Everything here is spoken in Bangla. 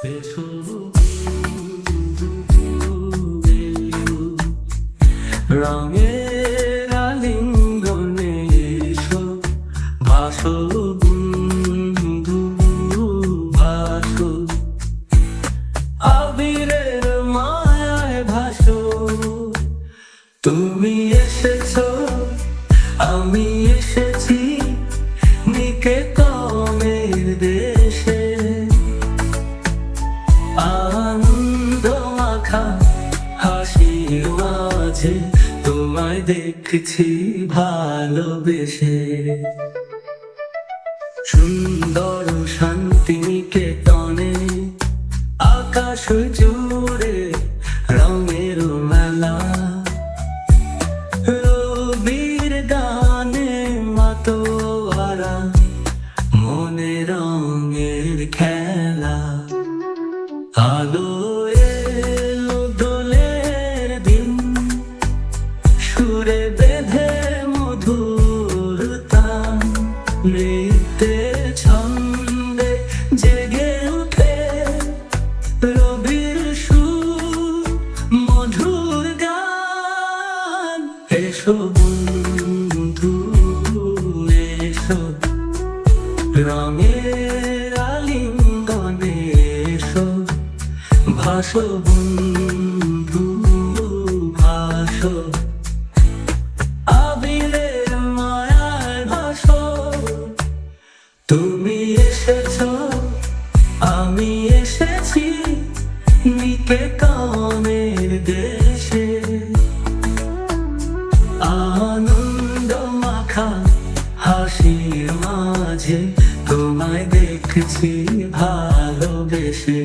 এসো রঙের এসো আবিরের ভাসো তুমি এসেছ আমি এসেছি মাখা হাসির মাঝে তোমায় দেখছি ভালোবেসে। সুন্দর শান্তি নিকেতনে আকাশ জুড়ে সুরে বেঁধে মধুরতা নৃত্যে ছন্দে জেগে উঠে রবির সুর, মধুর গান। এসো বন্ধু, এসো। রঙের আলিঙ্গনে এসো। ভাসো বন্ধু, ভাসো। আমি এসেছি নিকেতনের দেশে। আনন্দ মাখা হাসির মাঝে তোমায় দেখছি ভালোবেসে।